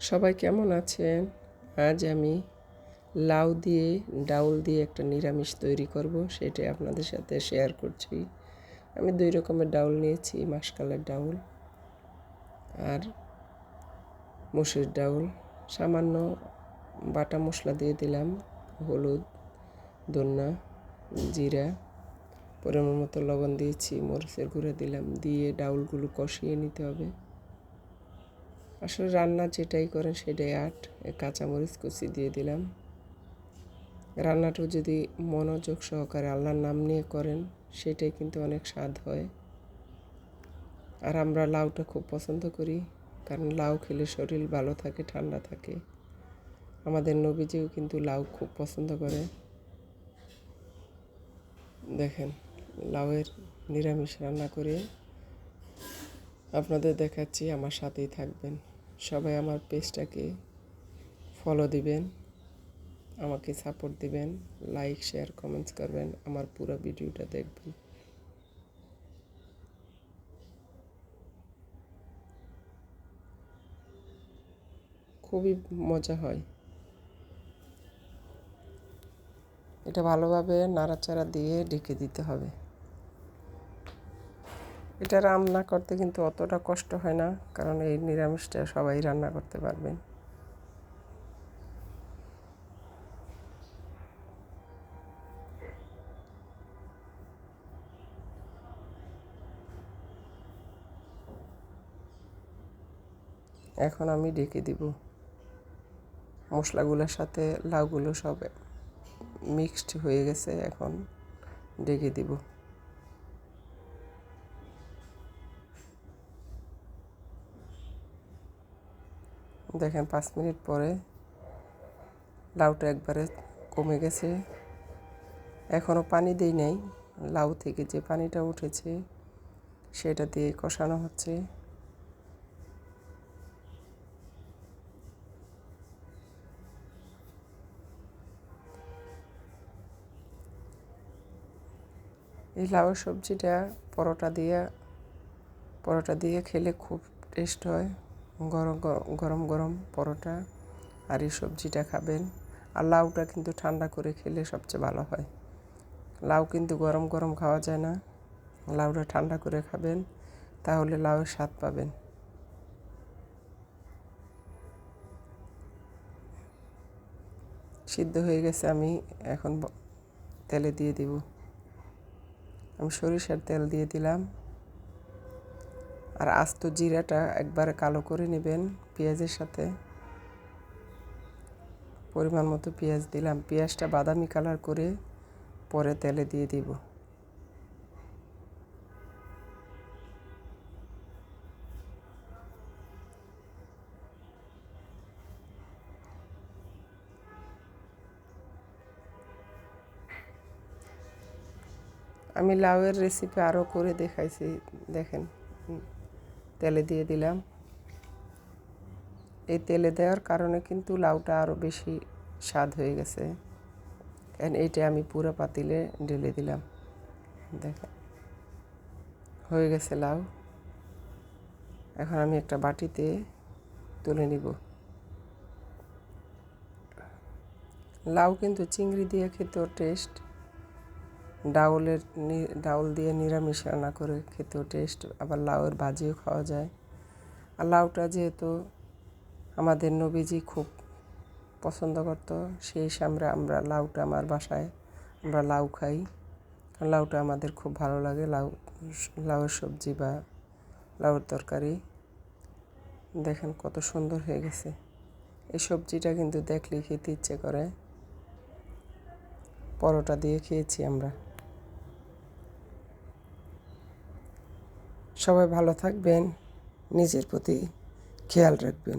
সবাই কেমন আছেন? আজ আমি লাউ দিয়ে, ডাউল দিয়ে একটা নিরামিষ তৈরি করব, সেটাই আপনাদের সাথে শেয়ার করছি। আমি দুই রকমের ডাউল নিয়েছি, মাসকালের ডাউল আর মুসুর ডাউল। সামান্য বাটা মশলা দিয়ে দিলাম, হলুদ, ধন্যা, জিরা, পরিমাণ মতো লবণ দিয়েছি, মরিচের গুঁড়ো দিলাম, দিয়ে ডাউলগুলো কষিয়ে নিতে হবে। আসলে রান্না যেটাই করেন সেটাই আট। কাঁচামরিচ কুচি দিয়ে দিলাম। রান্নাটা যদি মনোযোগ সহকারে আল্লাহর নাম নিয়ে করেন, সেটাই কিন্তু অনেক স্বাদ হয়। আর আমরা লাউটা খুব পছন্দ করি, কারণ লাউ খেলে শরীর ভালো থাকে, ঠান্ডা থাকে। আমাদের নবীজিও কিন্তু লাউ খুব পছন্দ করে। দেখেন, লাউয়ের নিরামিষ রান্না করে আপনাদের দেখাচ্ছি, আমার সাথেই থাকবেন। সবাই আমার পেজটাকে ফলো দিবেন, আমাকে সাপোর্ট দিবেন লাইক শেয়ার কমেন্টস করবেন, আমার পুরো ভিডিওটা দেখবেন। খুবই মজা হয়। এটা ভালোভাবে নাড়াচাড়া দিয়ে ঢেকে দিতে হবে। এটা রান্না করতে কিন্তু অতটা কষ্ট হয় না, কারণ এই নিরামিষটা সবাই রান্না করতে পারবেন। এখন আমি ডেকে দিব মশলাগুলোর সাথে, লাউগুলো সব মিক্সড হয়ে গেছে, এখন ডেকে দিব। দেখেন, পাঁচ মিনিট পরে লাউটা একবারে কমে গেছে। এখনও পানি দিই নাই, লাউ থেকে যে পানিটা উঠেছে সেটা দিয়ে কষানো হচ্ছে। এই লাউ সবজিটা পরোটা দিয়ে পরোটা দিয়ে খেলে খুব টেস্ট হয়। গরম গরম পরোটা আর এই সবজিটা খাবেন। আর লাউটা কিন্তু ঠান্ডা করে খেলে সবচেয়ে ভালো হয়। লাউ কিন্তু গরম গরম খাওয়া যায় না। লাউটা ঠান্ডা করে খাবেন, তাহলে লাউয়ের স্বাদ পাবেন। সিদ্ধ হয়ে গেছে, আমি এখন তেলে দিয়ে দিব। আমি সরিষার তেল দিয়ে দিলাম। আর আস্ত জিরাটা একবারে কালো করে নেবেন পেঁয়াজের সাথে। পরিমাণ মতো পেঁয়াজ দিলাম। পেঁয়াজটা বাদামি কালার করে পরে তেলে দিয়ে দিব। আমি লাউয়ের রেসিপি আরও করে দেখাইছি, দেখেন। তেলে দিয়ে দিলাম। এই তেলে দেওয়ার কারণে কিন্তু লাউটা আরও বেশি স্বাদ হয়ে গেছে। কারণ এইটা আমি পুরো পাতিলে ঢেলে দিলাম। দেখেন, হয়ে গেছে লাউ। এখন আমি একটা বাটিতে তুলে নিব। লাউ কিন্তু চিংড়ি দিয়ে খেতেও টেস্ট ডাউলের ডাউল দিয়ে নিরামিষ রান্না করে খেতেও টেস্ট আবার লাউয়ের ভাজিও খাওয়া যায়। আর লাউটা যেহেতু আমাদের নবীজি খুব পছন্দ করত, সেই সামনে আমরা লাউটা আমার বাসায় আমরা লাউ খাই। লাউটা আমাদের খুব ভালো লাগে, লাউ, লাউয়ের সবজি বা লাউয়ের তরকারি। দেখেন কত সুন্দর হয়ে গেছে। এই সবজিটা কিন্তু দেখলে খেতে ইচ্ছে করে। পরোটা দিয়ে খেয়েছি আমরা। সবাই ভালো থাকবেন নিজের প্রতি খেয়াল রাখবেন।